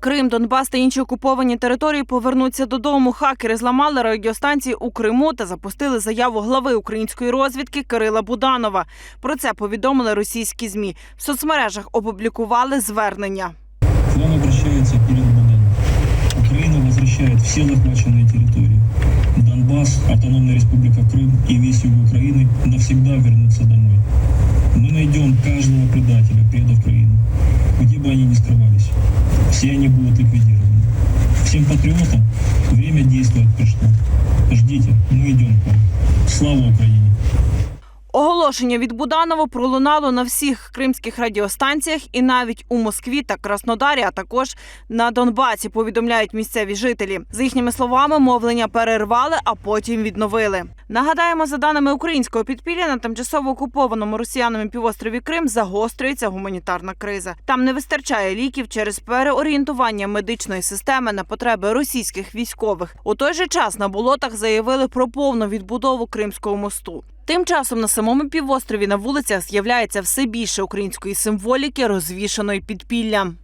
Крим, Донбас та інші окуповані території повернуться додому. Хакери зламали радіостанції у Криму та запустили заяву глави української розвідки Кирила Буданова. Про це повідомили російські змі. В соцмережах опублікували звернення. К вам обращается Кирилл Буданов. Украина возвращает все захваченные территории. Донбасс, Автономная Республика Крым и весь юг Украины навсегда вернутся домой. Мы найдем каждого предателя, предов Украины, Все они будут ликвидированы. Всем патриотам время действовать пришло. Ждите, мы идем к вам. Слава Украине! Оголошення від Буданова пролунало на всіх кримських радіостанціях і навіть у Москві та Краснодарі, а також на Донбасі. Повідомляють місцеві жителі. За їхніми словами, мовлення перервали, а потім відновили. Нагадаємо, за даними українського підпілля, на тимчасово окупованому росіянами півострові Крим загострюється гуманітарна криза. Там не вистачає ліків через переорієнтування медичної системи на потреби російських військових. У той же час на болотах заявили про повну відбудову Кримського мосту. Тим часом на самому півострові на вулицях з'являється все більше української символіки, розвішаної підпіллям.